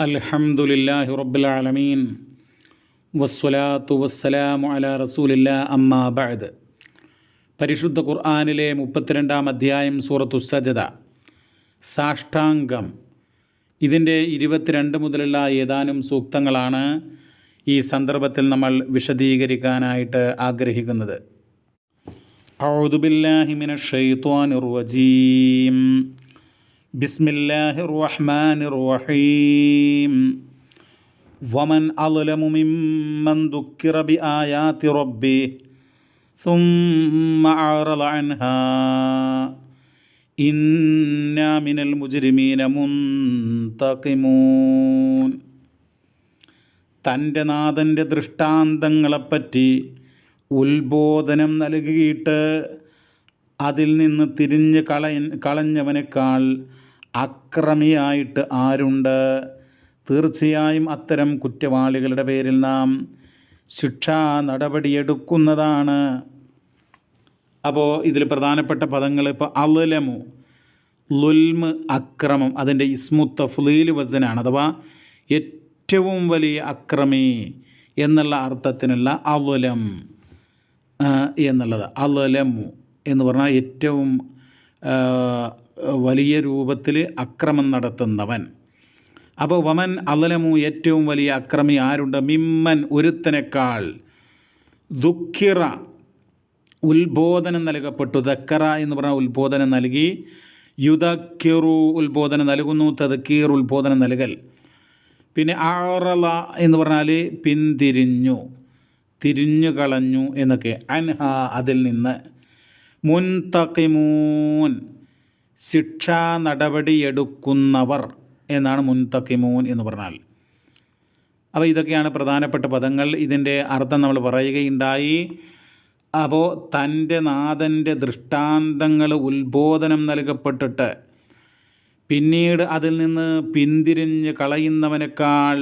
അൽഹംദുലില്ലാഹി റബ്ബിൽ ആലമീൻ. വസ്സലാത്തു വസ്സലാമു അലാ الله അമ്മാ ബഅദ്. പരിശുദ്ധ ഖുർആാനിലെ മുപ്പത്തിരണ്ടാം അധ്യായം സൂറത്തു സജദ. സാഷ്ടാംഗം. ഇതിന്റെ ഇരുപത്തിരണ്ട് മുതലുള്ള ഏതാനും സൂക്തങ്ങളാണ് ഈ സന്ദർഭത്തിൽ നമ്മൾ വിശദീകരിക്കാനായിട്ട് ആഗ്രഹിക്കുന്നത്. ഔദുബില്ലാഹിമിന ഷൈത്വാനിർ റജീം ബിസ്മില്ലാഹിർ റഹ്മാനിർ റഹീം വമൻ അളലമു മിമ്മൻ ദുക്കിറ ബിആയാതി റബ്ബി ثم أعرض عنها إنا من المجرمين منتقمون തൻ്റെ നാഥൻ്റെ ദൃഷ്ടാന്തങ്ങളെപ്പറ്റി ഉത്ബോധനം നൽകിയിട്ട് അതിൽ നിന്ന് തിരിഞ്ഞ് കളയ കളഞ്ഞവനേക്കാൾ അക്രമിയായിട്ട് ആരുണ്ട്? തീർച്ചയായും അത്തരം കുറ്റവാളികളുടെ പേരിൽ നാം ശിക്ഷാ നടപടിയെടുക്കുന്നതാണ്. അപ്പോൾ ഇതിൽ പ്രധാനപ്പെട്ട പദങ്ങൾ ഇപ്പോൾ അലലമു ലുൽമ് അക്രമം അതിന്റെ ഇസ്മു തഫ്ലീൽ വസനാണ് അഥവാ ഏറ്റവും വലിയ അക്രമി എന്നുള്ള അർത്ഥത്തിനുള്ള അവലം എന്നുള്ളത് അലലമു എന്ന് പറഞ്ഞാൽ ഏറ്റവും വലിയ രൂപത്തിൽ അക്രമം നടത്തുന്നവൻ. അപ്പോൾ വമൻ അലലമു ഏറ്റവും വലിയ അക്രമി ആരുണ്ട്? മിമ്മൻ ഒരുത്തനേക്കാൾ ദുഃഖിറ ഉത്ബോധനം നൽകപ്പെട്ടു. ദക്കറ എന്ന് പറഞ്ഞാൽ ഉത്ബോധനം നൽകി. യുദക്കിറു ഉത്ബോധനം നൽകുന്നു. തദക്കീർ ഉത്ബോധനം നൽകൽ. പിന്നെ ആറള എന്ന് പറഞ്ഞാൽ പിന്തിരിഞ്ഞു തിരിഞ്ഞു കളഞ്ഞു എന്നൊക്കെ. അൻഹ അതിൽ നിന്ന്. മുൻതക്കിമൂൻ ശിക്ഷാ നടപടിയെടുക്കുന്നവർ എന്നാണ് മുൻതക്കിമൂൻ എന്ന് പറഞ്ഞാൽ. അപ്പോൾ ഇതൊക്കെയാണ് പ്രധാനപ്പെട്ട പദങ്ങൾ. ഇതിന്റെ അർത്ഥം നമ്മൾ പറയുകയുണ്ടായി. അപ്പോൾ തന്റെ നാഥന്റെ ദൃഷ്ടാന്തങ്ങൾ ഉത്ബോധനം നൽകപ്പെട്ടിട്ട് പിന്നീട് അതിൽ നിന്ന് പിന്തിരിഞ്ഞ് കളയുന്നവനേക്കാൾ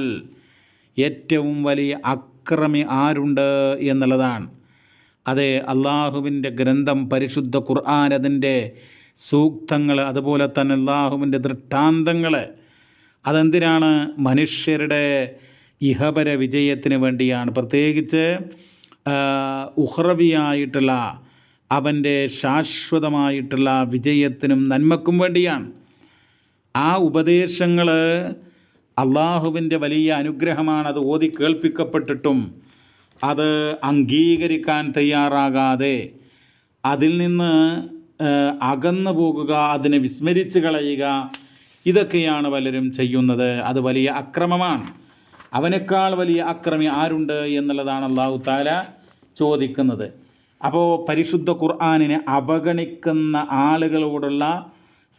ഏറ്റവും വലിയ അക്രമി ആരുണ്ട് എന്നുള്ളതാണ്. അതെ അള്ളാഹുവിന്റെ ഗ്രന്ഥം പരിശുദ്ധ ഖുർആൻ അതിന്റെ സൂക്തങ്ങൾ അതുപോലെ തന്നെ അള്ളാഹുവിന്റെ ദൃഷ്ടാന്തങ്ങൾ അതെന്തിനാണ്? മനുഷ്യരുടെ ഇഹപര വിജയത്തിന് വേണ്ടിയാണ്. പ്രത്യേകിച്ച് ഉഹ്റവിയായിട്ടുള്ള അവന്റെ ശാശ്വതമായിട്ടുള്ള വിജയത്തിനും നന്മക്കും വേണ്ടിയാണ്. ആ ഉപദേശങ്ങൾ അള്ളാഹുവിന്റെ വലിയ അനുഗ്രഹമാണ്. അത് ഓതി കേൾപ്പിക്കപ്പെട്ടിട്ടും അത് അംഗീകരിക്കാൻ തയ്യാറാകാതെ അതിൽ നിന്ന് അകന്നു പോകുക അതിനെ വിസ്മരിച്ച് കളയുക ഇതൊക്കെയാണ് പലരും ചെയ്യുന്നത്. അത് വലിയ അക്രമമാണ്. അവനേക്കാൾ വലിയ അക്രമി ആരുണ്ട് എന്നുള്ളതാണ് അള്ളാഹു താല ചോദിക്കുന്നത്. അപ്പോൾ പരിശുദ്ധ ഖുർആാനിനെ അവഗണിക്കുന്ന ആളുകളോടുള്ള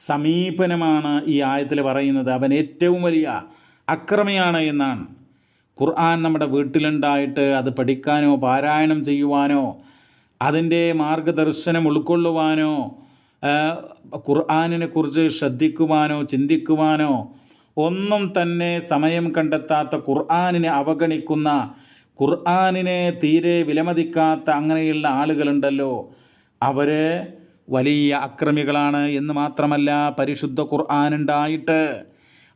സമീപനമാണ് ഈ ആയത്തിൽ പറയുന്നത്. അവൻ ഏറ്റവും വലിയ അക്രമിയാണ് എന്നാണ്. ഖുർആൻ നമ്മുടെ വീട്ടിലുണ്ടായിട്ട് അത് പഠിക്കാനോ പാരായണം ചെയ്യുവാനോ അതിന്റെ മാർഗദർശനം ഉൾക്കൊള്ളുവാനോ ഖുർആാനിനെ കുറിച്ച് ശ്രദ്ധിക്കുവാനോ ചിന്തിക്കുവാനോ ഒന്നും തന്നെ സമയം കണ്ടെത്താത്ത ഖുർആാനിനെ അവഗണിക്കുന്ന ഖുർആാനിനെ തീരെ വിലമതിക്കാത്ത അങ്ങനെയുള്ള ആളുകളുണ്ടല്ലോ. അവർ വലിയ അക്രമികളാണ് എന്ന് മാത്രമല്ല പരിശുദ്ധ ഖുർആാനുണ്ടായിട്ട്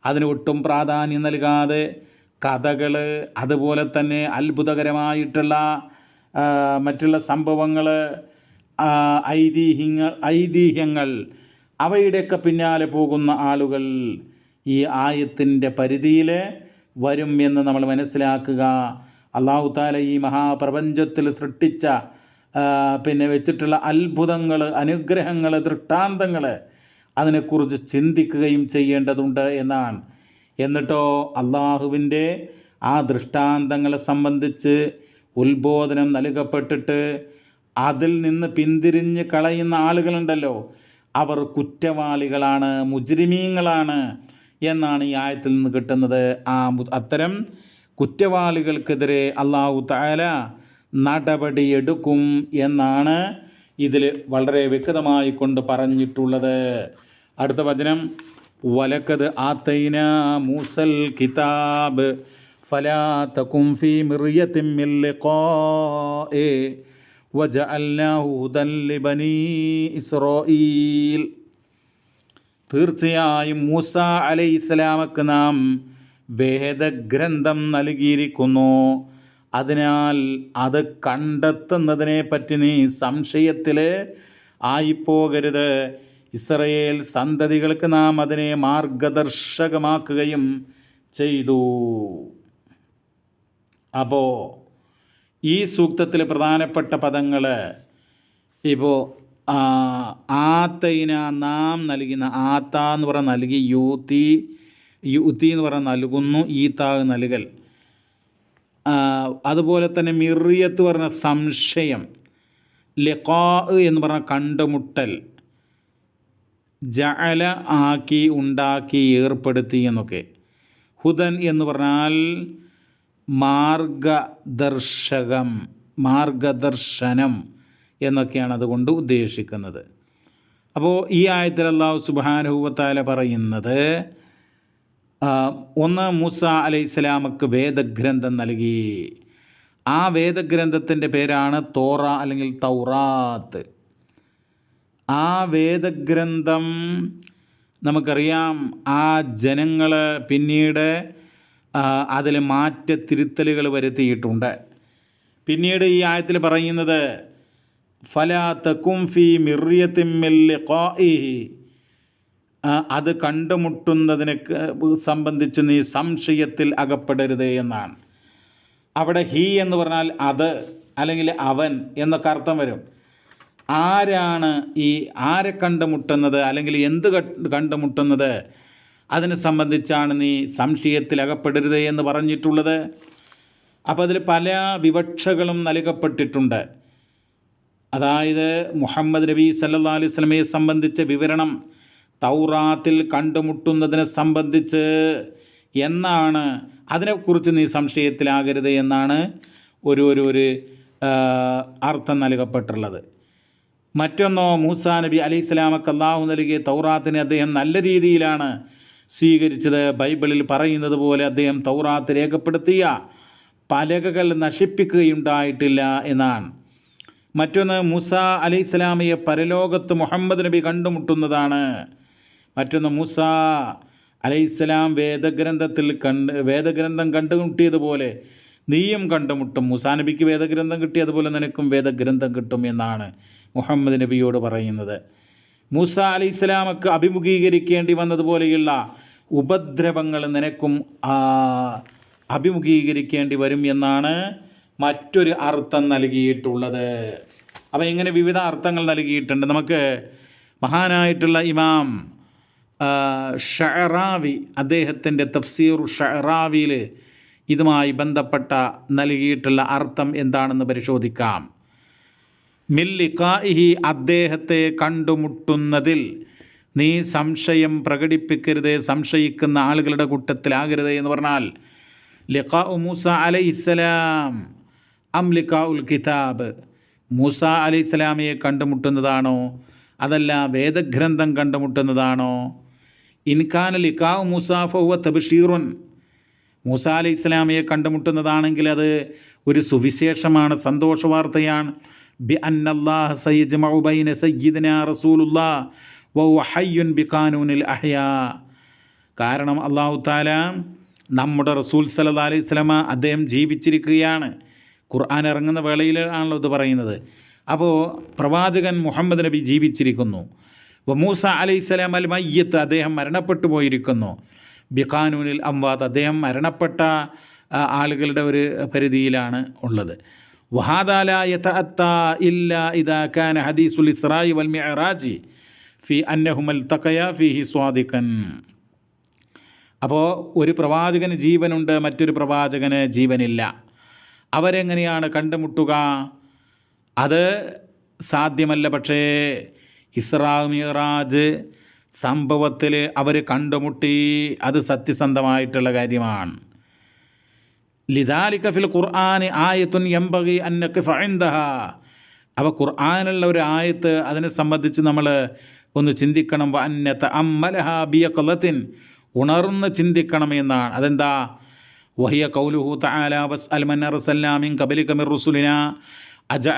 അതിന് ഒട്ടും പ്രാധാന്യം നൽകാതെ കഥകൾ അതുപോലെ തന്നെ അത്ഭുതകരമായിട്ടുള്ള മറ്റുള്ള സംഭവങ്ങൾ ഐതിഹ്യങ്ങൾ ഐതിഹ്യങ്ങൾ അവയുടെയൊക്കെ പിന്നാലെ പോകുന്ന ആളുകൾ ഈ ആയത്തിന്റെ പരിധിയിൽ വരും എന്ന് നമ്മൾ മനസ്സിലാക്കുക. അള്ളാഹു താല ഈ മഹാപ്രപഞ്ചത്തിൽ സൃഷ്ടിച്ച പിന്നെ വെച്ചിട്ടുള്ള അത്ഭുതങ്ങൾ അനുഗ്രഹങ്ങൾ ദൃഷ്ടാന്തങ്ങൾ അതിനെക്കുറിച്ച് ചിന്തിക്കുകയും ചെയ്യേണ്ടതുണ്ട് എന്നാണ്. എന്നിട്ടോ അള്ളാഹുവിന്റെ ആ ദൃഷ്ടാന്തങ്ങളെ സംബന്ധിച്ച് ഉത്ബോധനം നൽകപ്പെട്ടിട്ട് അതിൽ നിന്ന് പിന്തിരിഞ്ഞ് കളയുന്ന ആളുകളുണ്ടല്ലോ. അവർ കുറ്റവാളികളാണ് മുജ്രിമീങ്ങളാണ് എന്നാണ് ഈ ആയത്തിൽ നിന്ന് കിട്ടുന്നത്. ആ അത്തരം കുറ്റവാളികൾക്കെതിരെ അള്ളാഹു താല നടപടിയെടുക്കും എന്നാണ് ഇതിൽ വളരെ വ്യക്തമായി കൊണ്ട് പറഞ്ഞിട്ടുള്ളത്. അടുത്ത വചനം വലക്കത് ആത്തൈന മൂസൽ കിതാബ് തകും ഫീ മിറിയത്തിൻ മിൻ ലിഖാഇ വജഅൽനാഹു ഹുദൻ ലിബനീ ഇസ്രായീൽ തീർച്ചയായും മൂസ അലൈഹിസ്സലാമക്ക് നാം വേദഗ്രന്ഥം നൽകിയിരിക്കുന്നു. അതിനാൽ അത് കണ്ടെത്തുന്നതിനെ പറ്റി നീ സംശയത്തിൽ ആയിപ്പോകരുത്. ഇസ്രയേൽ സന്തതികൾക്ക് നാം അതിനെ മാർഗദർശകമാക്കുകയും ചെയ്തു. അപ്പോൾ ഈ സൂക്തത്തിൽ പ്രധാനപ്പെട്ട പദങ്ങൾ ഇപ്പോൾ ആത്തയിന നാം നൽകുന്ന ആത്ത എന്ന് പറഞ്ഞ നൽകി യൂത്തി യുത്തി എന്ന് പറഞ്ഞാൽ നൽകുന്നു ഈത്താവ് നൽകൽ. അതുപോലെ തന്നെ മിറിയത്ത് പറഞ്ഞ സംശയം ലിഖാ എന്ന് പറഞ്ഞ കണ്ടുമുട്ടൽ ജഅല ആക്കി ഉണ്ടാക്കി ഏർപ്പെടുത്തി എന്നൊക്കെ. ഹുദൻ എന്ന് പറഞ്ഞാൽ മാർഗദർശകം മാർഗദർശനം എന്നൊക്കെയാണ് അതുകൊണ്ട് ഉദ്ദേശിക്കുന്നത്. അപ്പോൾ ഈ ആയത്തിൽ അള്ളാഹു സുബാനുഭവത്താല പറയുന്നത് ഒന്ന് മൂസ അലൈഹിസ്സലാമക്ക് വേദഗ്രന്ഥം നൽകി. ആ വേദഗ്രന്ഥത്തിന്റെ പേരാണ് തോറ അല്ലെങ്കിൽ തൗറാത്ത്. ആ വേദഗ്രന്ഥം നമുക്കറിയാം ആ ജനങ്ങൾ പിന്നീട് അതിൽ മാറ്റ തിരുത്തലുകൾ വരുത്തിയിട്ടുണ്ട്. പിന്നീട് ഈ ആയത്തിൽ പറയുന്നത് ഫല തക്കുംഫി മിറിയത്തിമ്മിൽ അത് കണ്ടുമുട്ടുന്നതിനെ സംബന്ധിച്ച് നീ സംശയത്തിൽ അകപ്പെടരുത് എന്നാണ്. അവിടെ ഹീ എന്ന് പറഞ്ഞാൽ അത് അല്ലെങ്കിൽ അവൻ എന്നൊക്കെ അർത്ഥം വരും. ആരാണ് ഈ ആരെ കണ്ടുമുട്ടുന്നത് അല്ലെങ്കിൽ എന്ത് കണ്ടുമുട്ടുന്നത്? അതിനെ സംബന്ധിച്ചാണ് നീ സംശയത്തിൽ അകപ്പെടരുത് എന്ന് പറഞ്ഞിട്ടുള്ളത്. അപ്പോൾ അതിൽ പല വിവക്ഷകളും നൽകപ്പെട്ടിട്ടുണ്ട്. അതായത് മുഹമ്മദ് നബി സല്ലാ അലൈഹി സ്വലമയെ സംബന്ധിച്ച വിവരണം തൗറാത്തിൽ കണ്ടുമുട്ടുന്നതിനെ സംബന്ധിച്ച് എന്നാണ്. അതിനെക്കുറിച്ച് നീ സംശയത്തിലാകരുത് എന്നാണ് ഒരു ഒരു ഒരു അർത്ഥം നൽകപ്പെട്ടുള്ളത് മറ്റൊന്നോ മൂസാ നബി അലൈഹി സ്വലാമക്ക് നൽകിയ തൗറാത്തിനെ അദ്ദേഹം നല്ല രീതിയിലാണ് സ്വീകരിച്ചത്. ബൈബിളിൽ പറയുന്നത് പോലെ അദ്ദേഹം തൗറാത്ത് രേഖപ്പെടുത്തിയ പലകകൾ നശിപ്പിക്കുകയുണ്ടായിട്ടില്ല എന്നാണ്. മറ്റൊന്ന് മൂസ അലി ഇസ്ലാമിയെ പരലോകത്ത് മുഹമ്മദ് നബി കണ്ടുമുട്ടുന്നതാണ്. മറ്റൊന്ന് മൂസ അലൈഹിസ്സലാം വേദഗ്രന്ഥത്തിൽ കണ്ട് വേദഗ്രന്ഥം കണ്ടുമുട്ടിയതുപോലെ നീയും കണ്ടുമുട്ടും. മൂസാ നബിക്ക് വേദഗ്രന്ഥം കിട്ടി അതുപോലെ നിനക്കും വേദഗ്രന്ഥം കിട്ടും എന്നാണ് മുഹമ്മദ് നബിയോട് പറയുന്നത്. മൂസ അലി ഇസ്ലാമക്ക് അഭിമുഖീകരിക്കേണ്ടി വന്നതുപോലെയുള്ള ഉപദ്രവങ്ങൾ നിനക്കും അഭിമുഖീകരിക്കേണ്ടി വരും എന്നാണ് മറ്റൊരു അർത്ഥം നൽകിയിട്ടുള്ളത്. അപ്പോൾ ഇങ്ങനെ വിവിധ അർത്ഥങ്ങൾ നൽകിയിട്ടുണ്ട്. നമുക്ക് മഹാനായിട്ടുള്ള ഇമാം ഷഹറാവി അദ്ദേഹത്തിന്റെ തഫ്സീർ ഷഹറാവിയിൽ ഇതുമായി ബന്ധപ്പെട്ട നൽകിയിട്ടുള്ള അർത്ഥം എന്താണെന്ന് പരിശോധിക്കാം. മില്ലിക്കാഹി അദ്ദേഹത്തെ കണ്ടുമുട്ടുന്നതിൽ നീ സംശയം പ്രകടിപ്പിക്കരുത് സംശയിക്കുന്ന ആളുകളുടെ കൂട്ടത്തിലാകരുത് എന്ന് പറഞ്ഞാൽ ലിഖാ മൂസ അലൈ അലൈഹിസ്സലാം അം ലിഖാ ഉൽ കിതാബ്. മൂസ അലി ഇസ്ലാമിയെ കണ്ടുമുട്ടുന്നതാണോ? അതല്ല വേദഗ്രന്ഥം കണ്ടുമുട്ടുന്നതാണോ? ഇൻഖാൻ ലിഖാ മൂസ ഫൗവ തബ്ഷീറുൻ. മൂസ അലി ഇസ്ലാമിയെ കണ്ടുമുട്ടുന്നതാണെങ്കിൽ അത് ഒരു സുവിശേഷമാണ് സന്തോഷ വാർത്തയാണ്. ബി ബൈന ഹയ്യുൻ ബി ഖാനൂനിൽ കാരണം അള്ളാഹു താല നമ്മുടെ റസൂൽ സല്ലല്ലാഹു അലൈഹി സ്വലമ അദ്ദേഹം ജീവിച്ചിരിക്കുകയാണ്. ഖുർആൻ ഇറങ്ങുന്ന വേളയിലാണല്ലോ ഇത് പറയുന്നത്. അപ്പോൾ പ്രവാചകൻ മുഹമ്മദ് നബി ജീവിച്ചിരിക്കുന്നു. മൂസ അലൈഹി സ്വലാം അൽ മയ്യത്ത് അദ്ദേഹം മരണപ്പെട്ടു പോയിരിക്കുന്നു. ബിഖാനൂനിൽ അംവാദ് അദ്ദേഹം മരണപ്പെട്ട ആളുകളുടെ ഒരു പരിധിയിലാണ് ഉള്ളത്. ഹദീസുൽ വൽ മിഅറാജി ഫി സ്വാദിഖൻ. അപ്പോൾ ഒരു പ്രവാചകന് ജീവനുണ്ട് മറ്റൊരു പ്രവാചകന് ജീവനില്ല. അവരെങ്ങനെയാണ് കണ്ടുമുട്ടുക? അത് സാധ്യമല്ല പക്ഷേ ഇസ്രാ മിറാജ് സംഭവത്തിൽ അവർ കണ്ടുമുട്ടി. അത് സത്യസന്ധമായിട്ടുള്ള കാര്യമാണ്. ലിദാലിക ഫിൽ ഖുർആാന് ആയത്തുൻ എംബകി അന്നക്ക് ഫൈന്ദഹ അവ ഖുർആാനുള്ള ഒരു ആയത്ത് അതിനെ സംബന്ധിച്ച് നമ്മൾ ഒന്ന് ചിന്തിക്കണം. അന്നത്ത അമ്മലഹ ബിയ കൊല്ലത്തിൻ ഉണർന്ന് ചിന്തിക്കണം എന്നാണ്. അതെന്താ? വഹിയ കൗലുഹു തആല വസ് അൽമൻ അർസല്ലാമിൻ കബലിക മിർ റുസുലിന. അജ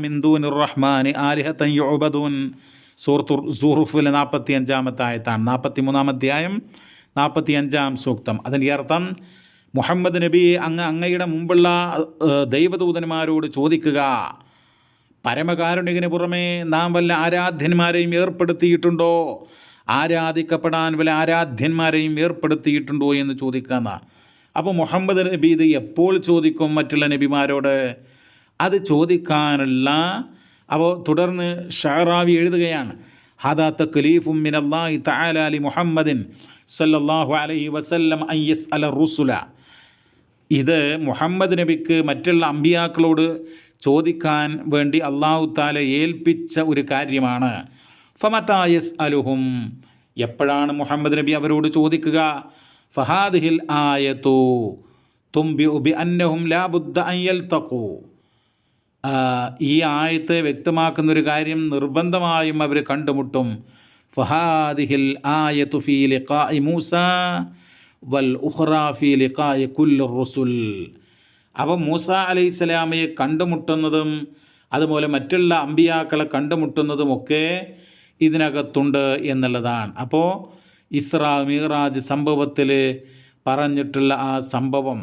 മിൻ ദൂനിർ റഹ്മാനി ആലിഹത്തൻ യുഅബദൂൻ. സൂറത്തു സൂറുഫിലെ നാൽപ്പത്തി അഞ്ചാമത്തെ ആയത്താണ്. നാൽപ്പത്തി മൂന്നാം അധ്യായം നാൽപ്പത്തി അഞ്ചാം സൂക്തം. അതിന്റെ അർത്ഥം മുഹമ്മദ് നബി അങ്ങ് അങ്ങയുടെ മുമ്പുള്ള ദൈവദൂതന്മാരോട് ചോദിക്കുക. പരമകാരുണികന് പുറമേ നാം വല്ല ആരാധ്യന്മാരെയും ഏർപ്പെടുത്തിയിട്ടുണ്ടോ? ആരാധിക്കപ്പെടാൻ വല്ല ആരാധ്യന്മാരെയും ഏർപ്പെടുത്തിയിട്ടുണ്ടോ എന്ന് ചോദിക്കാന്ന അപ്പോൾ മുഹമ്മദ് നബി ഇത് എപ്പോൾ ചോദിക്കും മറ്റുള്ള നബിമാരോട്? അത് ചോദിക്കാനുള്ള അപ്പോൾ തുടർന്ന് ഷഹറാവി എഴുതുകയാണ്. ഹദാ തക്ലീഫും മിനല്ലാഹി തആല ലി മുഹമ്മദിൻ സല്ലല്ലാഹു അലൈഹി വസല്ലം അൻ യസ്അല റുസുല. ഇത് മുഹമ്മദ് നബിക്ക് മറ്റുള്ള അമ്പിയാക്കളോട് ചോദിക്കാൻ വേണ്ടി അള്ളാഹു താല ഏൽപ്പിച്ച ഒരു കാര്യമാണ്. ഫമതായസ് അലുഹും. എപ്പോഴാണ് മുഹമ്മദ് നബി അവരോട് ചോദിക്കുക? ഫഹാദിഹിൽ ആയത്തു തുംബി ഉബി അന്നഹും ലാബുദ്ദ അയ്യൽ തക്കൂ ഈ ആയത്തെ വ്യക്തമാക്കുന്ന ഒരു കാര്യം നിർബന്ധമായും അവർ കണ്ടുമുട്ടും. ഫഹാദിഹിൽ ആയത്തു ഫീ ലിഖാഇ മൂസ. വൽ ഉഹ്റാഫി ഫീ ലിഖാഇ അപ്പം മൂസ അലൈഹി സ്വലാമയെ കണ്ടുമുട്ടുന്നതും അതുപോലെ മറ്റുള്ള അമ്പിയാക്കളെ കണ്ടുമുട്ടുന്നതും ഒക്കെ ഇതിനകത്തുണ്ട് എന്നുള്ളതാണ്. അപ്പോൾ ഇസ്രാ മീറാജ് സംഭവത്തിൽ പറഞ്ഞിട്ടുള്ള ആ സംഭവം.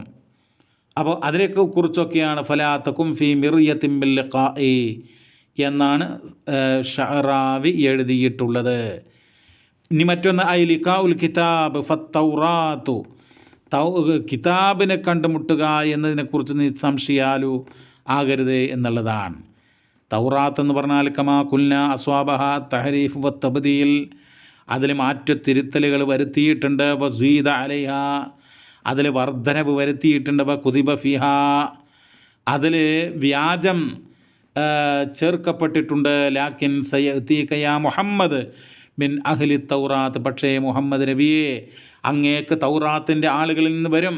അപ്പോൾ അതിനെയൊക്കെ കുറിച്ചൊക്കെയാണ് ഫലാത്തക്കും ഫി മിറിയത്തിമ്മിൽ എന്നാണ് ഷഹറാവി എഴുതിയിട്ടുള്ളത്. ഇനി മറ്റൊന്ന് ഐ ലിഖാ ഉൽ കിതാബ് ഫത്തൗറാത്തു. തൗ കിതാബിനെ കണ്ടുമുട്ടുക എന്നതിനെക്കുറിച്ച് നീ സംശയാലു ആകരുത് എന്നുള്ളതാണ്. തൗറാത്ത് എന്ന് പറഞ്ഞാൽ കമാ കുൽന അസ്വാബഹ തഹരീഫ് വ തബദിയിൽ അതിൽ മാറ്റത്തിരുത്തലുകൾ വരുത്തിയിട്ടുണ്ട്. വ വസീദ അലൈഹ. അതിൽ വർധനവ് വരുത്തിയിട്ടുണ്ട്. വ കുതിബ ഫിഹ. അതിൽ വ്യാജം ചേർക്കപ്പെട്ടിട്ടുണ്ട്. ലാക്കിൻ സയ്യത്തീക്കയ മുഹമ്മദ്. മിൻ അഹ്ലി തൗറാത്ത്. പക്ഷേ മുഹമ്മദ് നബിയെ അങ്ങേക്ക് തൗറാത്തിന്റെ ആളുകളിൽ നിന്ന് വരും.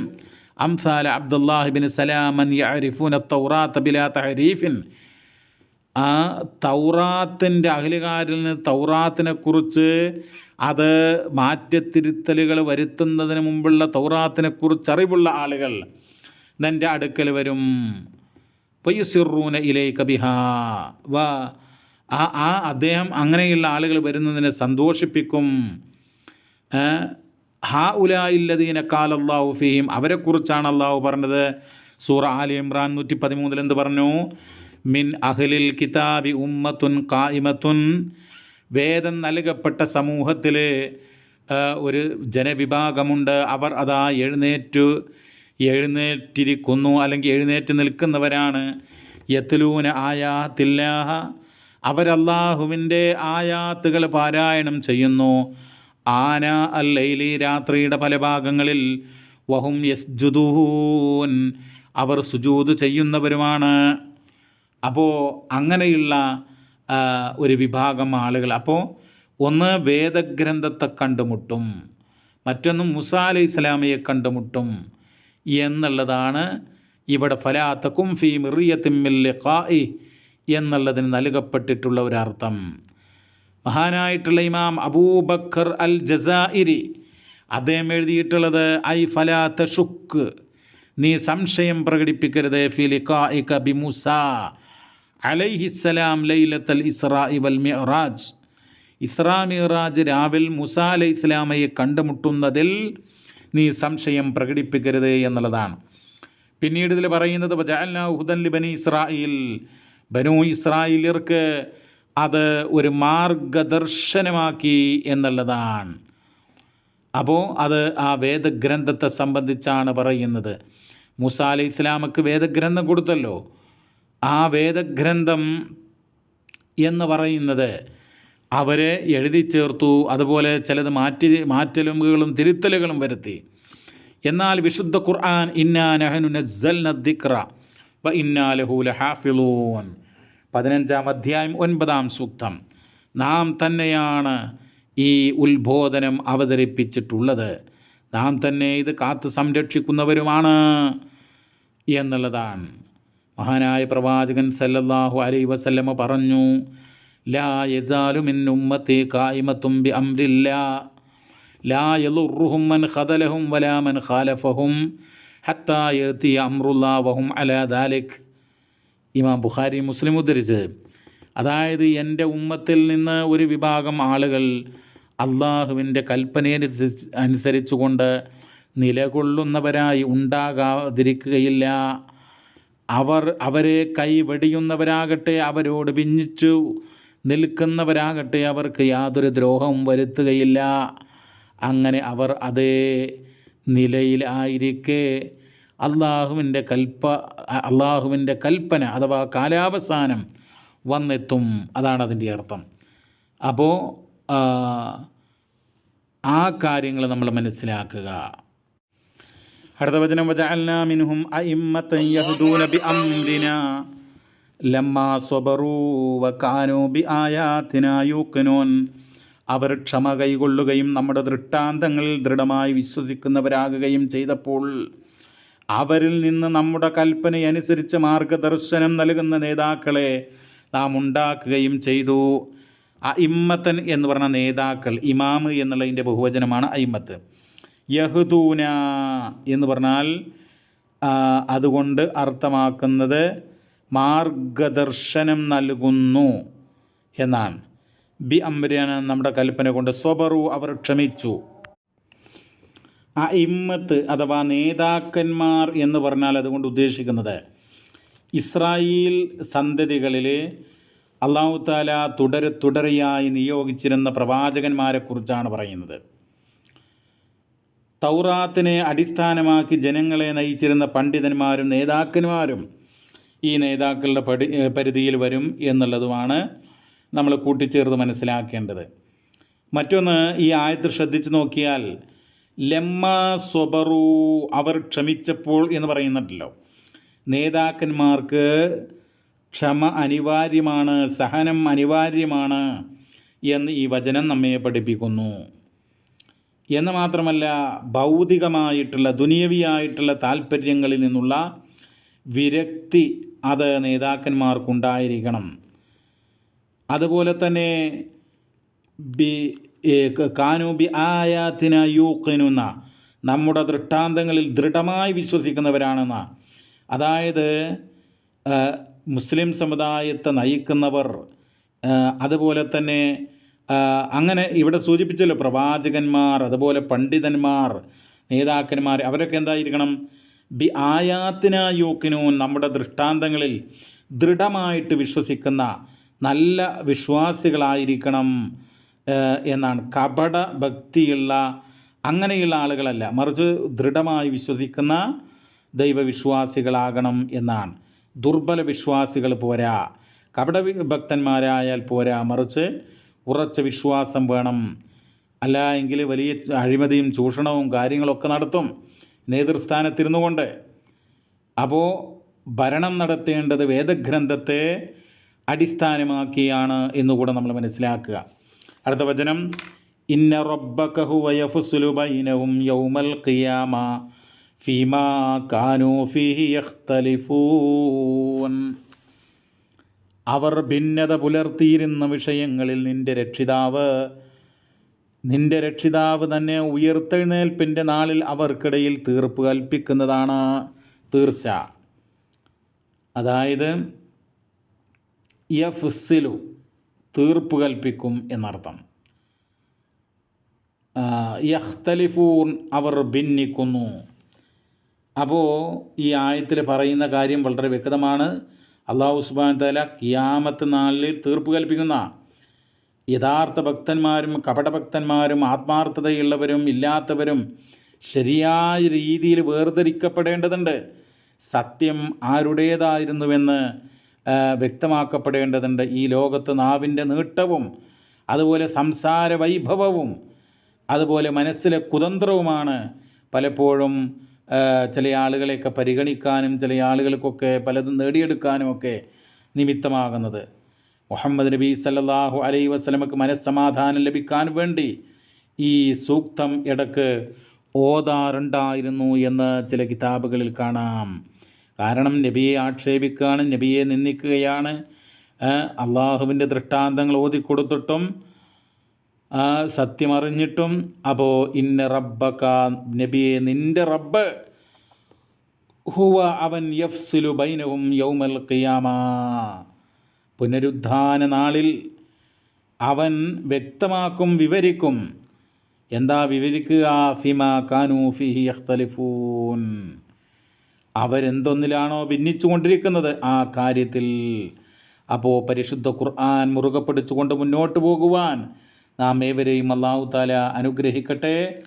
അംസാല അബ്ദുല്ലാഹിബിൻ സലാമൻ യഅരിഫൂന തൗറാത്ത് ആ തൗറാത്തിന്റെ അഖിലുകാരിൽ നിന്ന് തൗറാത്തിനെ കുറിച്ച് അത് മാറ്റത്തിരുത്തലുകൾ വരുത്തുന്നതിന് മുമ്പുള്ള തൗറാത്തിനെക്കുറിച്ച് അറിവുള്ള ആളുകൾ നിന്റെ അടുക്കൽ വരും. പയ്യുസിറൂന ഇലൈ കബിഹ വ ആ ആ അദ്ദേഹം അങ്ങനെയുള്ള ആളുകൾ വരുന്നതിനെ സന്തോഷിപ്പിക്കും. ഹാ ഹാ ഉലായില്ലദീന കാലല്ലാഹു ഫീഹിം. അവരെക്കുറിച്ചാണ് അള്ളാഹു പറഞ്ഞത്. സൂറ ആലി ഇമ്രാൻ നൂറ്റി പതിമൂന്നിൽ എന്ത് പറഞ്ഞു? മിൻ അഹ്ലിൽ കിതാബി ഉമ്മത്തുൻ കായിമത്തുൻ വേദം നൽകപ്പെട്ട സമൂഹത്തിൽ ഒരു ജനവിഭാഗമുണ്ട്. അവർ അതാ എഴുന്നേറ്റു എഴുന്നേറ്റിരിക്കുന്നു. അല്ലെങ്കിൽ എഴുന്നേറ്റ് നിൽക്കുന്നവരാണ്. യത്ലൂന ആയാത്തില്ലാഹ അവരല്ലാഹുവിന്റെ ആയാത്തുകൾ പാരായണം ചെയ്യുന്നു. ആന അല്ലൈലി രാത്രിയുടെ പല ഭാഗങ്ങളിൽ വഹും യസ്ജുദൂൻ അവർ സുജൂത് ചെയ്യുന്നവരുമാണ്. അപ്പോൾ അങ്ങനെയുള്ള ഒരു വിഭാഗം ആളുകൾ. അപ്പോൾ ഒന്ന് വേദഗ്രന്ഥത്തെ കണ്ടുമുട്ടും മറ്റൊന്ന് മുസാലി ഇസ്ലാമിയെ കണ്ടുമുട്ടും എന്നുള്ളതാണ് ഇവിടെ ഫലാത്തക്കും ഫീ മിറിയത്തിമ്മില്ലിഖായി എന്നുള്ളതിന് നൽകപ്പെട്ടിട്ടുള്ള ഒരർത്ഥം മഹാനായിട്ടുള്ള ഇമാം അബൂബക്കർ അൽ ജസാഇരി അദ്ദേഹം എഴുതിയിട്ടുള്ളത് ഐ ഫലാ തഷുക്ക്. നീ സംശയം പ്രകടിപ്പിക്കരുത് ഫിലിഖായിക ബിമുസ അലൈഹിസ്സലാം ലൈലത്തൽ ഇസ്രാ വൽ മിഅറാജ്. ഇസ്രാ മിറാജ് രാവിൽ മുസ അലൈഹി ഇസ്ലാമയെ കണ്ടുമുട്ടുന്നതിൽ നീ സംശയം പ്രകടിപ്പിക്കരുത് എന്നുള്ളതാണ്. പിന്നീട് ഇതിൽ പറയുന്നത് ബനി ഇസ്രായേൽ ബനു ഇസ്രായേലിയർക്ക് അത് ഒരു മാർഗദർശനമാക്കി എന്നുള്ളതാണ്. അപ്പോൾ അത് ആ വേദഗ്രന്ഥത്തെ സംബന്ധിച്ചാണ് പറയുന്നത്. മൂസ ഇസ്ലാമക്ക് വേദഗ്രന്ഥം കൊടുത്തല്ലോ. ആ വേദഗ്രന്ഥം എന്ന് പറയുന്നത് അവരെ എഴുതി ചേർത്തു അതുപോലെ ചിലത് മാറ്റി മാറ്റലുകളും തിരുത്തലുകളും വരുത്തി. എന്നാൽ വിശുദ്ധ ഖുർആൻ ഇന്നാ നഹനു നസ്സൽന ദിക്റ വ ഇന്നാ ലഹു പതിനഞ്ചാം അധ്യായം ഒൻപതാം സൂക്തം. നാം തന്നെയാണ് ഈ ഉത്ബോധനം അവതരിപ്പിച്ചിട്ടുള്ളത്. നാം തന്നെ ഇത് കാത്തു സംരക്ഷിക്കുന്നവരുമാണ് എന്നുള്ളതാണ്. മഹാനായ പ്രവാചകൻ സല്ലല്ലാഹു അലൈ വസല്ലമ പറഞ്ഞു ലാ യസാലു മിൻ ഉമ്മത്തി കായിമത്തും ബി അംരില്ലാ. ലാ യലുറുഹും മൻ ഖദലഹും വലാ മൻ ഖാലഫഹും. ഹത്താ യഅതി അംറുല്ലാ വഹും അലാ ദാലിക്. ഇമാം ബുഖാരി മുസ്ലിം ഉദ്ധരിച്ചത് അതായത് എന്റെ ഉമ്മത്തിൽ നിന്ന് ഒരു വിഭാഗം ആളുകൾ അള്ളാഹുവിന്റെ കൽപ്പനയനുസരിച്ച് അനുസരിച്ചുകൊണ്ട് നിലകൊള്ളുന്നവരായി ഉണ്ടാകാതിരിക്കുകയില്ല. അവർ അവരെ കൈവെടിയുന്നവരാകട്ടെ അവരോട് ഭിന്നിച്ചു നിൽക്കുന്നവരാകട്ടെ അവർക്ക് യാതൊരു ദ്രോഹവും വരുത്തുകയില്ല. അങ്ങനെ അവർ അതേ നിലയിലായിരിക്കെ അള്ളാഹുവിന്റെ കൽപ്പ അള്ളാഹുവിന്റെ കൽപ്പന അഥവാ കാലാവസാനം വന്നെത്തും. അതാണ് അതിന്റെ അർത്ഥം. അപ്പോൾ ആ കാര്യങ്ങൾ നമ്മൾ മനസ്സിലാക്കുക. അടുത്ത വചനം വജഅൽനാ മിൻഹും അഇമ്മത്തൻ യഹ്ദൂന ബിഅംരിനാ ലമ്മാ സ്വബറൂ വകാനൂ ബിആയാതിനാ യൂഖിനൂൻ. അവർ ക്ഷമ കൈകൊള്ളുകയും നമ്മുടെ ദൃഷ്ടാന്തങ്ങളിൽ ദൃഢമായി വിശ്വസിക്കുന്നവരാകുകയും ചെയ്തപ്പോൾ അവരിൽ നിന്ന് നമ്മുടെ കൽപ്പനയനുസരിച്ച് മാർഗദർശനം നൽകുന്ന നേതാക്കളെ നാം ഉണ്ടാക്കുകയും ചെയ്തു. അയിമ്മത്തൻ എന്ന് പറഞ്ഞ നേതാക്കൾ ഇമാമ് എന്നുള്ളതിന്റെ ബഹുവചനമാണ് അയിമ്മത്ത് യഹുദൂന എന്ന് പറഞ്ഞാൽ അതുകൊണ്ട് അർത്ഥമാക്കുന്നത് മാർഗദർശനം നൽകുന്നു എന്നാണ്. ബി അംബരിയാണ് നമ്മുടെ കൽപ്പന കൊണ്ട് സ്വബറു അവർ ക്ഷമിച്ചു. ആ ഇമ്മത്ത് അഥവാ നേതാക്കന്മാർ എന്ന് പറഞ്ഞാൽ അതുകൊണ്ട് ഉദ്ദേശിക്കുന്നത് ഇസ്രായേൽ സന്തതികളിൽ അള്ളാഹു താല തുടരെ തുടരെയായി നിയോഗിച്ചിരുന്ന പ്രവാചകന്മാരെക്കുറിച്ചാണ് പറയുന്നത്. തൗറാത്തിനെ അടിസ്ഥാനമാക്കി ജനങ്ങളെ നയിച്ചിരുന്ന പണ്ഡിതന്മാരും നേതാക്കന്മാരും ഈ നേതാക്കളുടെ പടി പരിധിയിൽ വരും എന്നുള്ളതുമാണ് നമ്മൾ കൂട്ടിച്ചേർത്ത് മനസ്സിലാക്കേണ്ടത്. മറ്റൊന്ന് ഈ ആയത്ത് ശ്രദ്ധിച്ചു നോക്കിയാൽ ലമ്മ സ്വബറു അവർ ക്ഷമിച്ചപ്പോൾ എന്ന് പറയുന്നുണ്ടല്ലോ. നേതാക്കന്മാർക്ക് ക്ഷമ അനിവാര്യമാണ് സഹനം അനിവാര്യമാണ് എന്ന് ഈ വചനം നമ്മെ പഠിപ്പിക്കുന്നു. എന്ന് മാത്രമല്ല ഭൗതികമായിട്ടുള്ള ദുനിയവിയായിട്ടുള്ള താല്പര്യങ്ങളിൽ നിന്നുള്ള വിരക്തി അത് നേതാക്കന്മാർക്കുണ്ടായിരിക്കണം. അതുപോലെ തന്നെ ബി കാനൂബി ആയാത്തിന യൂക്കിനുന്ന നമ്മുടെ ദൃഷ്ടാന്തങ്ങളിൽ ദൃഢമായി വിശ്വസിക്കുന്നവരാണെന്ന. അതായത് മുസ്ലിം സമുദായത്തെ നയിക്കുന്നവർ അതുപോലെ തന്നെ അങ്ങനെ ഇവിടെ സൂചിപ്പിച്ചല്ലോ പ്രവാചകന്മാർ അതുപോലെ പണ്ഡിതന്മാർ നേതാക്കന്മാർ അവരൊക്കെ എന്തായിരിക്കണം? ബി ആയാത്തിന യൂക്കിനൂൻ നമ്മുടെ ദൃഷ്ടാന്തങ്ങളിൽ ദൃഢമായിട്ട് വിശ്വസിക്കുന്ന നല്ല വിശ്വാസികളായിരിക്കണം. എന്നാണ്. കപട ഭക്തിയുള്ള അങ്ങനെയുള്ള ആളുകളല്ല. മറിച്ച് ദൃഢമായി വിശ്വസിക്കുന്ന ദൈവവിശ്വാസികളാകണം എന്നാണ്. ദുർബല വിശ്വാസികൾ പോരാ. കപട ഭക്തന്മാരായാൽ പോരാ. മറിച്ച് ഉറച്ച വിശ്വാസം വേണം. അല്ല എങ്കിൽ വലിയ അഴിമതിയും ചൂഷണവും കാര്യങ്ങളൊക്കെ നടത്തും. നേതൃസ്ഥാനത്തിരുന്നു കൊണ്ട് അപ്പോൾ ഭരണം നടത്തേണ്ടത് വേദഗ്രന്ഥത്തെ അടിസ്ഥാനമാക്കിയാണ് എന്നുകൂടെ നമ്മൾ മനസ്സിലാക്കുക. അടുത്ത വചനം. ഇന്ന വയഫുസുലു ബൈനഹും യൗമൽ ഖിയാമ ഫീമാ കാനൂ ഫീഹി അവർ ഭിന്നത പുലർത്തിയിരുന്ന വിഷയങ്ങളിൽ നിന്റെ രക്ഷിതാവ് നിന്റെ രക്ഷിതാവ് തന്നെ ഉയർത്തെഴുന്നേൽപ്പിന്റെ നാളിൽ അവർക്കിടയിൽ തീർപ്പ് കൽപ്പിക്കുന്നതാണ് തീർച്ച. അതായത് യഫ്സിലു തീർപ്പ് കൽപ്പിക്കും എന്നർത്ഥം. യഹ്തലിഫൂൺ അവർ ഭിന്നിക്കുന്നു. അപ്പോൾ ഈ ആയത്തിൽ പറയുന്ന കാര്യം വളരെ വ്യക്തമാണ്. അള്ളാഹു സുബാൻ തല കിയാമത്ത് നാളിൽ തീർപ്പ് കൽപ്പിക്കുന്ന. യഥാർത്ഥ ഭക്തന്മാരും കപടഭക്തന്മാരും ആത്മാർത്ഥതയുള്ളവരും ഇല്ലാത്തവരും ശരിയായ രീതിയിൽ വേർതിരിക്കപ്പെടേണ്ടതുണ്ട്. സത്യം ആരുടേതായിരുന്നുവെന്ന് വ്യക്തമാക്കപ്പെടേണ്ടതുണ്ട്. ഈ ലോകത്ത് നാവിന്റെ നീട്ടവും അതുപോലെ സംസാര വൈഭവവും അതുപോലെ മനസ്സിലെ കുതന്ത്രവുമാണ് പലപ്പോഴും ചില ആളുകളെയൊക്കെ പരിഗണിക്കാനും ചില ആളുകൾക്കൊക്കെ പലതും നേടിയെടുക്കാനുമൊക്കെ നിമിത്തമാകുന്നത്. മുഹമ്മദ് നബി സല്ലാഹു അലൈ വസ്ലമക്ക് മനസ്സമാധാനം ലഭിക്കാൻ വേണ്ടി ഈ സൂക്തം ഇടയ്ക്ക് ഓതാറുണ്ടായിരുന്നു എന്ന് ചില കിതാബുകളിൽ കാണാം. കാരണം നബിയെ ആക്ഷേപിക്കുകയാണ് നബിയെ നിന്ദിക്കുകയാണ്. അള്ളാഹുവിന്റെ ദൃഷ്ടാന്തങ്ങൾ ഓതിക്കൊടുത്തിട്ടും സത്യമറിഞ്ഞിട്ടും അപ്പോൾ ഇന്ന റബ്ബക്ക നബിയെ നിന്റെ റബ്ബ്. ഹുവ അവൻ യഫ്സിലു ബൈനവും യൗമൽ ഖിയാമ. പുനരുദ്ധാന നാളിൽ അവൻ വ്യക്തമാക്കും വിവരിക്കും. എന്താ വിവരിക്കുക? ഫിമ കാനൂഫിഹി യഖ്തലിഫൂൻ. അവരെന്തൊന്നിലാണോ ഭിന്നിച്ചു കൊണ്ടിരിക്കുന്നത് ആ കാര്യത്തിൽ. അപ്പോൾ പരിശുദ്ധ ഖുർആൻ മുറുകെ പിടിച്ചുകൊണ്ട് മുന്നോട്ട് പോകുവാൻ നാം ഏവരെയും അള്ളാഹു താല അനുഗ്രഹിക്കട്ടെ.